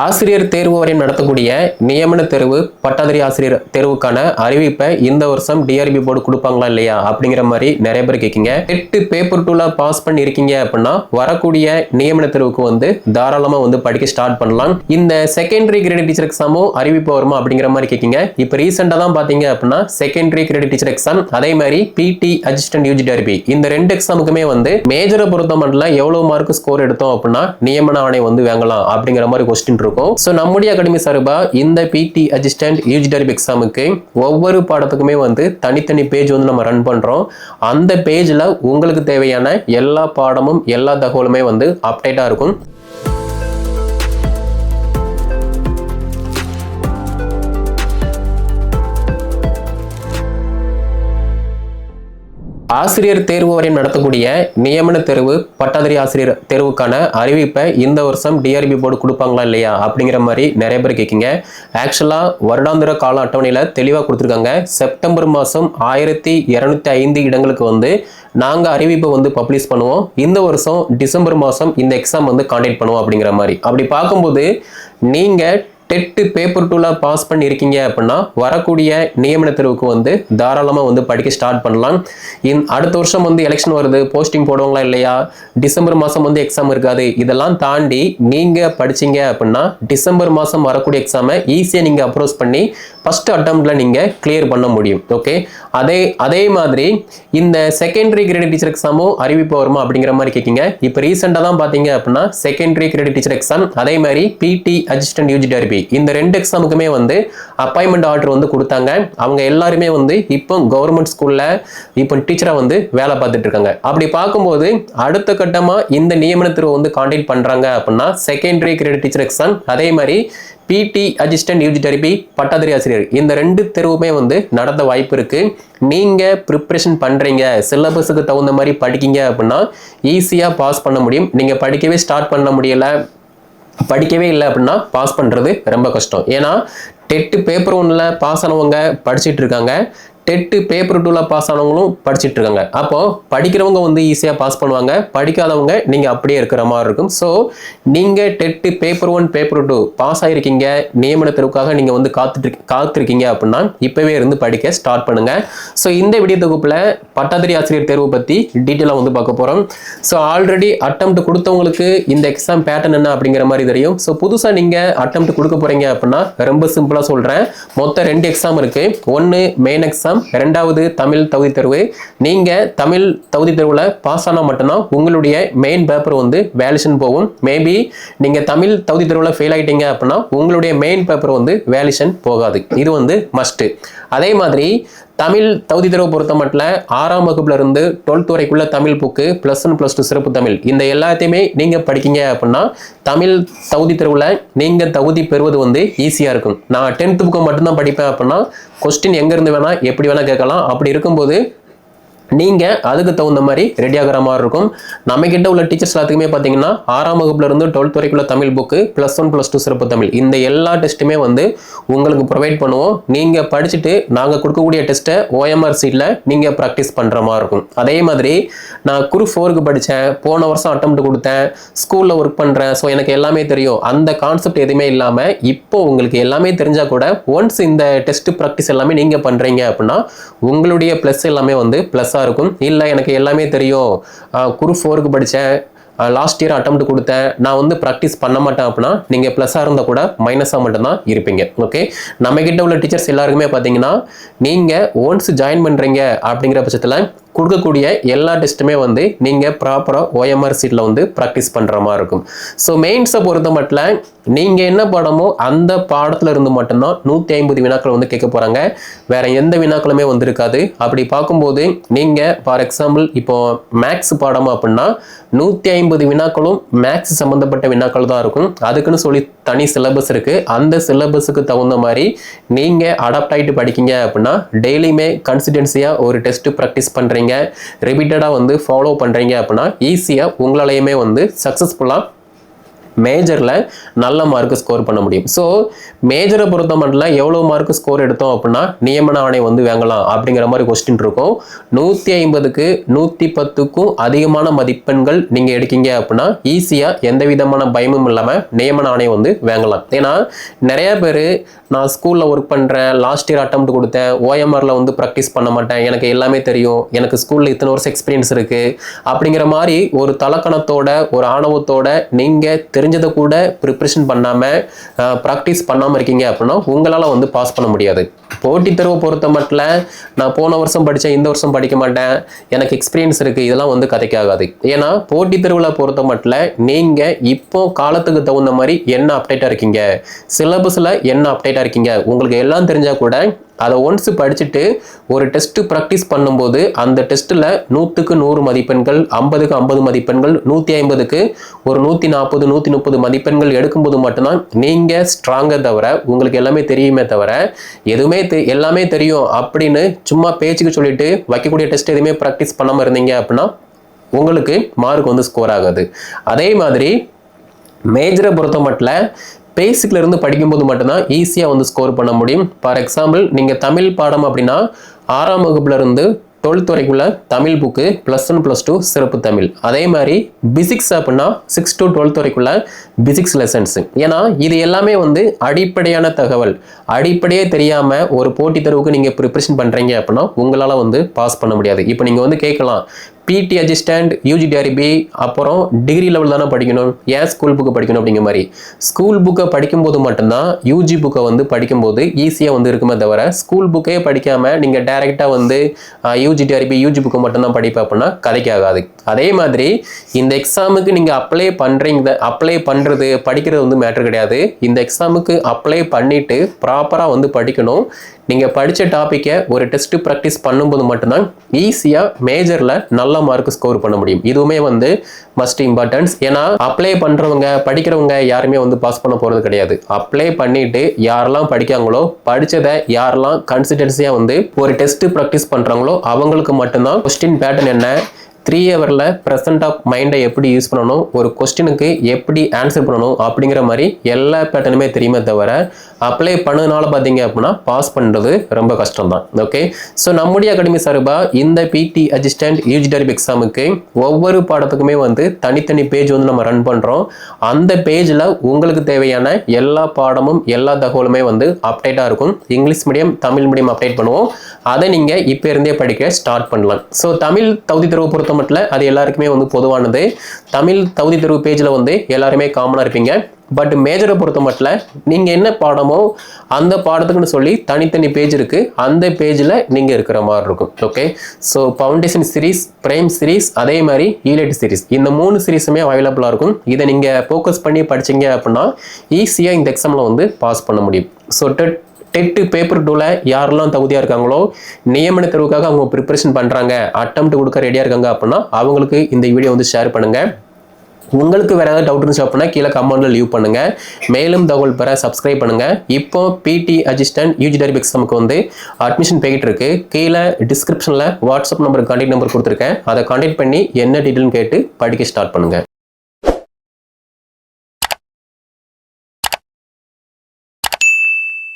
ஆசிரியர் தேர்வு வரையும் நடத்தக்கூடிய நியமன தேர்வு பட்டதாரி ஆசிரியர் தேர்வுக்கான அறிவிப்பை இந்த வருஷம் டிஆர்பி போர்டு கொடுப்பாங்களா இல்லையா அப்படிங்கிற மாதிரி நிறைய பேர் கேட்கீங்க. எட்டு பேப்பர் டூல பாஸ் பண்ணி இருக்கீங்க அப்படின்னா வரக்கூடிய நியமன தேர்வுக்கு வந்து தாராளமா வந்து படிக்க ஸ்டார்ட் பண்ணலாம். இந்த செகண்டரி கிரேட் டீச்சர் எக்ஸாமும் அறிவிப்பு வருமா அப்படிங்கிற மாதிரி கேட்கீங்க. இப்போ ரீசெண்டாக தான் பார்த்தீங்க அப்படின்னா செகண்டரி கிரேட் டீச்சர் எக்ஸாம் அதே மாதிரி பிடி அசிஸ்டன்ட் யூஜி டிஆர்பி இந்த ரெண்டு எக்ஸாமுக்குமே வந்து மேஜரை பொறுத்த மட்டும் எவ்வளவு மார்க் ஸ்கோர் எடுத்தோம் அப்படின்னா நியமன ஆணை வந்து வாங்கலாம் அப்படிங்கிற மாதிரி கொஸ்டின் இருக்கும் ஸோ நம்முடைய அகாடமி சார்பாக இந்த பிடி அசிஸ்டன்ட் யூஜிடரிப் எக்ஸாமுக்கு ஒவ்வொரு பாடத்துக்குமே வந்து தனித்தனி பேஜ் வந்து நம்ம ரன் பண்ணுறோம் அந்த பேஜில் உங்களுக்கு தேவையான எல்லா பாடமும் எல்லா தகவலுமே வந்து அப்டேட்டாக இருக்கும். ஆசிரியர் தேர்வு வரையும் நடத்தக்கூடிய நியமன தேர்வு பட்டதாரி ஆசிரியர் தேர்வுக்கான அறிவிப்பை இந்த வருஷம் டிஆர்பி போர்டு கொடுப்பாங்களா இல்லையா அப்படிங்கிற மாதிரி நிறைய பேர் கேட்கீங்க. ஆக்சுவலாக வருடாந்திர கால அட்டவணையில் தெளிவாக கொடுத்துருக்காங்க. செப்டம்பர் மாதம் ஆயிரத்தி இரநூத்தி ஐந்து இடங்களுக்கு வந்து நாங்கள் அறிவிப்பை வந்து பப்ளிஷ் பண்ணுவோம். இந்த வருஷம் டிசம்பர் மாதம் இந்த எக்ஸாம் வந்து காண்டக்ட் பண்ணுவோம் அப்படிங்கிற மாதிரி. அப்படி பார்க்கும்போது நீங்கள் டெட்டு பேப்பர் டூலாக பாஸ் பண்ணியிருக்கீங்க அப்படின்னா வரக்கூடிய நியமன தேர்வுக்கு வந்து தாராளமாக வந்து படிக்க ஸ்டார்ட் பண்ணலாம். இன் அடுத்த வருஷம் வந்து எலெக்ஷன் வருது போஸ்டிங் போடுவாங்களா இல்லையா? டிசம்பர் மாதம் வந்து எக்ஸாம் இருக்காது. இதெல்லாம் தாண்டி நீங்கள் படிச்சீங்க அப்படின்னா டிசம்பர் மாதம் வரக்கூடிய எக்ஸாமை ஈஸியாக நீங்கள் அப்ரோச் பண்ணி ஃபஸ்ட் அட்டம்ப்டில் நீங்கள் கிளியர் பண்ண முடியும் ஓகே அதே அதே மாதிரி இந்த செகண்டரி கிரேட் டீச்சர் எக்ஸாமும் அறிவிப்பு வருமா அப்படிங்கிற மாதிரி கேட்கீங்க இப்போ ரீசெண்டாக தான் பார்த்தீங்க அப்படின்னா செகண்டரி கிரேட் டீச்சர் எக்ஸாம் அதே மாதிரி பிடி அசிஸ்டன்ட் யூஜி டிஆர்பி இந்த ரெண்டு எக்ஸாமுக்குமே வந்து அப்பாயின்மெண்ட் ஆர்டர் வந்து கொடுத்தாங்க. அவங்க எல்லாருமே வந்து இப்போ கவர்மெண்ட் ஸ்கூலில் இப்போ டீச்சராக வந்து வேலை பார்த்துட்டு இருக்காங்க. அப்படி பார்க்கும்போது அடுத்த கட்டமாக இந்த நியமன வந்து கான்டாக்ட் பண்ணுறாங்க அப்படின்னா செகண்டரி கிரேட் டீச்சர் எக்ஸாம் அதே மாதிரி பிடி அசிஸ்டன்ட் யூஜி தெரபி பட்டாதாரி ஆசிரியர் இந்த ரெண்டு தெருவுமே வந்து நடந்த வாய்ப்பு இருக்குது நீங்கள் ப்ரிப்ரேஷன் பண்ணுறீங்க சிலபஸுக்கு தகுந்த மாதிரி படிக்கீங்க அப்படின்னா ஈஸியாக பாஸ் பண்ண முடியும். நீங்கள் படிக்கவே ஸ்டார்ட் பண்ண முடியல படிக்கவே இல்லை அப்படின்னா பாஸ் பண்ணுறது ரொம்ப கஷ்டம். ஏன்னா டெட்டு பேப்பர் ஒன்றில் பாஸ் ஆனவங்க படிச்சுட்டு இருக்காங்க. டெட்டு பேப்பர் டூவில் பாஸ் ஆனவங்களும் படிச்சுட்டு இருக்காங்க. அப்போது படிக்கிறவங்க வந்து ஈஸியாக பாஸ் பண்ணுவாங்க. படிக்காதவங்க நீங்கள் அப்படியே இருக்கிற மாதிரி இருக்கும். ஸோ நீங்கள் TET paper one paper two pass ஆகிருக்கீங்க நியமனத்திற்காக நீங்கள் வந்து காத்துட்டு காத்திருக்கீங்க அப்படின்னா இப்போவே இருந்து படிக்க ஸ்டார்ட் பண்ணுங்கள் ஸோ இந்த வீடியோ தொகுப்பில் பட்டாதிரி ஆசிரியர் தேர்வு பற்றி டீட்டெயிலாக வந்து பார்க்க போகிறோம் ஸோ ஆல்ரெடி அட்டம் கொடுத்தவங்களுக்கு இந்த எக்ஸாம் பேட்டர்ன் என்ன அப்படிங்கிற மாதிரி தெரியும். ஸோ புதுசாக நீங்கள் அட்டம் கொடுக்க போகிறீங்க அப்படின்னா ரொம்ப சிம்பிளாக சொல்கிறேன் மொத்தம் ரெண்டு எக்ஸாம் இருக்குது ஒன்று மெயின் எக்ஸாம் ரெண்டாவது தமிழ் தகுதி தேர்வு. நீங்கள் தமிழ் தகுதி தேர்வில் பாஸ் ஆனால் மட்டும்தான் உங்களுடைய மெயின் பேப்பர் வந்து வேலிஷன் போகும். மேபி நீங்கள் தமிழ் தகுதி தேர்வில் ஃபெயில் ஆகிட்டீங்க அப்படின்னா உங்களுடைய மெயின் பேப்பர் வந்து வேலிஷன் போகாது. இது வந்து மஸ்ட்டு அதே மாதிரி தமிழ் தகுதி தேர்வு பொறுத்த மட்டும் ஆறாம் வகுப்புல இருந்து twelfth வரைக்குள்ள Tamil book plus one plus two சிறப்பு தமிழ். இந்த எல்லாத்தையுமே நீங்க படிக்கீங்க அப்படின்னா தமிழ் தகுதி தேர்வுல நீங்க தகுதி பெறுவது வந்து ஈஸியா இருக்கும். நான் டென்த் புக்கை மட்டும்தான் படிப்பேன் அப்படின்னா கொஸ்டின் எங்க இருந்து வேணா எப்படி வேணா கேட்கலாம். அப்படி இருக்கும்போது நீங்கள் அதுக்கு தகுந்த மாதிரி ரெடி ஆகிற மாதிரி இருக்கும். நம்ம கிட்ட உள்ள டீச்சர்ஸ் எல்லாத்துக்குமே பார்த்தீங்கன்னா ஆறாம் வகுப்புல இருந்து twelfth வரைக்குள்ள Tamil book plus one plus two சிறப்பு தமிழ். இந்த எல்லா டெஸ்ட்டுமே வந்து உங்களுக்கு ப்ரொவைட் பண்ணுவோம். நீங்கள் படிச்சுட்டு நாங்கள் கொடுக்கக்கூடிய டெஸ்ட்டை ஓஎம்ஆர் சீட்டில் நீங்கள் ப்ராக்டிஸ் பண்ணுற மாதிரி இருக்கும். அதே மாதிரி நான் குரு ஃபோருக்கு படித்தேன் போன வருஷம் அட்டம் கொடுத்தேன். ஸ்கூலில் ஒர்க் பண்ணுறேன் ஸோ எனக்கு எல்லாமே தெரியும். அந்த கான்செப்ட் எதுவுமே இல்லாமல் இப்போ உங்களுக்கு எல்லாமே தெரிஞ்சால் கூட ஒன்ஸ் இந்த டெஸ்ட் ப்ராக்டிஸ் எல்லாமே நீங்கள் பண்ணுறீங்க அப்படின்னா உங்களுடைய ப்ளஸ் எல்லாமே வந்து ப்ளஸ்ஸாக இருக்கும். இல்லை எனக்கு எல்லாமே தெரியும். குரூப் ஃபோருக்கு படித்தேன் லாஸ்ட் இயர் அட்டம் கொடுத்தேன். நான் வந்து ப்ராக்டிஸ் பண்ண மாட்டேன் அப்படின்னா நீங்கள் ப்ளஸ்ஸாக இருந்தால் கூட மைனஸாக மட்டும்தான் இருப்பீங்க. ஓகே நம்ம கிட்ட உள்ள டீச்சர்ஸ் எல்லாருக்குமே பார்த்தீங்கன்னா நீங்கள் ஒன்ஸ் ஜாயின் பண்ணுறீங்க அப்படிங்கிற பட்சத்தில் கொடுக்கக்கூடிய எல்லா டெஸ்ட்டுமே வந்து நீங்கள் ப்ராப்பராக ஓஎம்ஆர் சீட்டில் வந்து ப்ராக்டிஸ் பண்ணுற மாதிரி இருக்கும். ஸோ மெயின்ஸை பொறுத்த மட்டும் நீங்கள் என்ன பாடமோ அந்த பாடத்தில் இருந்து மட்டும்தான் நூற்றி ஐம்பது வினாக்கள் வந்து கேட்க போகிறாங்க வேறு எந்த வினாக்களுமே வந்திருக்காது. அப்படி பார்க்கும்போது நீங்கள் ஃபார் எக்ஸாம்பிள் இப்போ மேக்ஸ் பாடம் அப்படின்னா நூற்றி ஐம்பது வினாக்களும் மேக்ஸ் சம்மந்தப்பட்ட வினாக்கள் தான் இருக்கும். அதுக்குன்னு சொல்லி தனி சிலபஸ் இருக்குது அந்த சிலபஸுக்கு தகுந்த மாதிரி நீங்கள் அடாப்ட் ஆகிட்டு படிக்கீங்க அப்படின்னா டெய்லியுமே கன்சிஸ்டன்சியாக ஒரு டெஸ்ட்டு ப்ராக்டிஸ் பண்ணுறீங்க ரிப்பீட்டடாக வந்து ஃபாலோ பண்ணுறீங்க அப்படின்னா ஈஸியாக உங்களாலையுமே வந்து சக்ஸஸ்ஃபுல்லாக மேஜரில் நல்ல மார்க் ஸ்கோர் பண்ண முடியும். ஸோ மேஜரை பொறுத்த மட்டும் எவ்வளோ மார்க் ஸ்கோர் எடுத்தோம் அப்படின்னா நியமன ஆணை வந்து வாங்கலாம் அப்படிங்கிற மாதிரி கொஸ்டின் இருக்கும். நூற்றி ஐம்பதுக்கு நூற்றி பத்துக்கும் அதிகமான மதிப்பெண்கள் நீங்கள் எடுக்கீங்க அப்படின்னா ஈஸியாக எந்த விதமான பயமும் இல்லாமல் நியமன ஆணையம் வந்து வாங்கலாம். ஏன்னா நிறைய பேர் நான் ஸ்கூலில் ஒர்க் பண்ணுறேன் லாஸ்ட் இயர் அட்டம் கொடுத்தேன் ஓஎம்ஆரில் வந்து ப்ராக்டிஸ் பண்ண மாட்டேன் எனக்கு எல்லாமே தெரியும் எனக்கு ஸ்கூலில் இத்தனை வருஷம் எக்ஸ்பீரியன்ஸ் இருக்குது அப்படிங்கிற மாதிரி ஒரு தலக்கணத்தோட ஒரு ஆணவத்தோட நீங்கள் தெரிஞ்சதை கூட ப்ரிப்ரேஷன் பண்ணாமல் ப்ராக்டிஸ் பண்ணாமல் இருக்கீங்க அப்படின்னா உங்களால் வந்து பாஸ் பண்ண முடியாது. போட்டித் தேர்வை பொறுத்த மட்டும் நான் போன வருஷம் படித்தேன் இந்த வருஷம் படிக்க மாட்டேன். எனக்கு எக்ஸ்பீரியன்ஸ் இருக்குது இதெல்லாம் வந்து கதைக்காகாது. ஏன்னா போட்டித் தேர்வில் பொறுத்த மட்டும் நீங்கள் இப்போ காலத்துக்கு தகுந்த மாதிரி என்ன அப்டேட்டாக இருக்கீங்க? சிலபஸில் என்ன அப்டேட்டாக இருக்கீங்க? உங்களுக்கு எல்லாம் தெரிஞ்சால் கூட அதை ஒன்ஸ் படிச்சுட்டு ஒரு டெஸ்ட்டு ப்ராக்டிஸ் பண்ணும்போது அந்த டெஸ்ட்டில் நூற்றுக்கு நூறு மதிப்பெண்கள் ஐம்பதுக்கு ஐம்பது மதிப்பெண்கள் நூற்றி ஐம்பதுக்கு ஒரு நூற்றி நாற்பது நூற்றி முப்பது மதிப்பெண்கள் எடுக்கும்போது மட்டும்தான் நீங்கள் ஸ்ட்ராங்கை தவிர உங்களுக்கு எல்லாமே தெரியுமே தவிர எதுவுமே தெ- எல்லாமே தெரியும் அப்படின்னு சும்மா பேச்சுக்கு சொல்லிட்டு வைக்கக்கூடிய டெஸ்ட் எதுவுமே ப்ராக்டிஸ் பண்ணாமல் இருந்தீங்க அப்படின்னா உங்களுக்கு மார்க் வந்து ஸ்கோர் ஆகாது. அதே மாதிரி மேஜரை பொறுத்த மட்டும் பேசிக்லேருந்து படிக்கும்போது மட்டும்தான் ஈஸியாக வந்து ஸ்கோர் பண்ண முடியும். ஃபார் எக்ஸாம்பிள் நீங்கள் தமிழ் பாடம் அப்படின்னா ஆறாம் வகுப்புலேருந்து twelfth வரைக்குள்ள Tamil book plus one plus two சிறப்பு தமிழ். அதே மாதிரி பிசிக்ஸ் அப்படின்னா சிக்ஸ் டு டுவெல்த் வரைக்குள்ள பிசிக்ஸ் லெசன்ஸ் ஏன்னா இது எல்லாமே வந்து அடிப்படையான தகவல். அடிப்படையே தெரியாமல் ஒரு போட்டித் தேர்வுக்கு நீங்கள் ப்ரிப்பரேஷன் பண்ணுறீங்க அப்படின்னா உங்களால் வந்து பாஸ் பண்ண முடியாது. இப்போ நீங்கள் வந்து கேட்கலாம் பிடி அசிஸ்டன்ட் யூஜி டிஆர்பி அப்புறம் டிகிரி லெவல் தானே படிக்கணும்? ஏன் ஸ்கூல் புக்கு படிக்கணும் அப்படிங்கிற மாதிரி? ஸ்கூல் புக்கை படிக்கும்போது மட்டும்தான் யூஜி புக்கை வந்து படிக்கும்போது ஈஸியாக வந்து இருக்குமே தவிர ஸ்கூல் புக்கே படிக்காமல் நீங்கள் டைரெக்டாக வந்து யூஜி டிஆர்பி யூஜி புக்கை மட்டும்தான் படிப்பேன் அப்படின்னா கதைக்காகாது. அதே மாதிரி இந்த எக்ஸாமுக்கு நீங்கள் அப்ளை பண்ணுறீங்க அப்ளை பண்ணுறது படிக்கிறது வந்து மேட்ரு கிடையாது. இந்த எக்ஸாமுக்கு அப்ளை பண்ணிவிட்டு ப்ராப்பராக வந்து படிக்கணும். நீங்கள் படித்த டாப்பிக்கை ஒரு டெஸ்ட் ப்ராக்டிஸ் பண்ணும்போது மட்டும்தான் ஈஸியாக மேஜரில் நல்ல மார்க் ஸ்கோர் பண்ண முடியும். இதுவுமே வந்து மஸ்ட் இம்பார்ட்டன்ஸ் ஏன்னா அப்ளை பண்ணுறவங்க படிக்கிறவங்க யாருமே வந்து பாஸ் பண்ண போகிறது கிடையாது. அப்ளை பண்ணிட்டு யாரெல்லாம் படிக்காங்களோ படித்ததை யாரெல்லாம் கன்சிஸ்டன்சியாக வந்து ஒரு டெஸ்ட் ப்ராக்டிஸ் பண்ணுறாங்களோ அவங்களுக்கு மட்டும்தான் கொஸ்டின் பேட்டர்ன் என்ன த்ரீ ஹவரில் ப்ரெசன்ட் ஆஃப் மைண்டை எப்படி யூஸ் பண்ணணும் ஒரு கொஸ்டினுக்கு எப்படி ஆன்சர் பண்ணணும் அப்படிங்கிற மாதிரி எல்லா பேட்டர்னுமே தெரியுமே தவிர அப்ளை பண்ணதுனால பார்த்தீங்க அப்படின்னா பாஸ் பண்ணுறது ரொம்ப கஷ்டம் தான் ஓகே ஸோ நம்முடைய அகாடமி சார்பாக இந்த பிடி அசிஸ்டன்ட் யூஜிடரிப் எக்ஸாமுக்கு ஒவ்வொரு பாடத்துக்குமே வந்து தனித்தனி பேஜ் வந்து நம்ம ரன் பண்ணுறோம் அந்த பேஜில் உங்களுக்கு தேவையான எல்லா பாடமும் எல்லா தகவலுமே வந்து அப்டேட்டாக இருக்கும். English medium Tamil medium update பண்ணுவோம். அதை நீங்கள் இப்போ இருந்தே படிக்க ஸ்டார்ட் பண்ணலாம். ஸோ தமிழ் தகுதி தேர்வு பொறுத்த மட்டும் அது எல்லாருக்குமே வந்து பொதுவானது. தமிழ் தகுதி தேர்வு பேஜில் வந்து எல்லாருமே காமனாக இருப்பீங்க. பட் மேஜரை பொறுத்த மட்டும் நீங்கள் என்ன பாடமோ அந்த பாடத்துக்குன்னு சொல்லி தனித்தனி பேஜ் இருக்குது அந்த பேஜில் நீங்கள் இருக்கிற மாதிரி இருக்கும். Okay so foundation series prime series அதே மாதிரி ஈலைட் சீரிஸ் இந்த மூணு சீரீஸுமே அவைலபிளாக இருக்கும். இதை நீங்கள் ஃபோக்கஸ் பண்ணி படிச்சீங்க அப்படின்னா ஈஸியாக இந்த எக்ஸாமில் வந்து பாஸ் பண்ண முடியும். ஸோ டெட் டெட்டு பேப்பர் டூவில் யாரெல்லாம் தகுதியாக இருக்காங்களோ நியமன தேர்வுக்காக அவங்க ப்ரிப்பரேஷன் பண்ணுறாங்க அட்டம்ப்ட் கொடுக்க ரெடியாக இருக்காங்க அப்படின்னா அவங்களுக்கு இந்த வீடியோ வந்து ஷேர் பண்ணுங்கள் உங்களுக்கு வேறு ஏதாவது டவுட் இருந்துச்சு அப்படின்னா கீழே கமெண்ட்ல லீவ் பண்ணுங்கள் மேலும் தகவல் பெற சப்ஸ்கிரைப் பண்ணுங்கள் இப்போ பிடி அசிஸ்டன்ட் யூஜி டரிப் எக்ஸாமுக்கு வந்து அட்மிஷன் போய்கிட்டு இருக்கு. கீழே டிஸ்கிரிப்ஷனில் வாட்ஸ்அப் நம்பர் கான்டாக்ட் நம்பர் கொடுத்துருக்கேன். அதை கான்டாக்ட் பண்ணி என்ன டீட்டெயில்னு கேட்டு படிக்க ஸ்டார்ட் பண்ணுங்கள்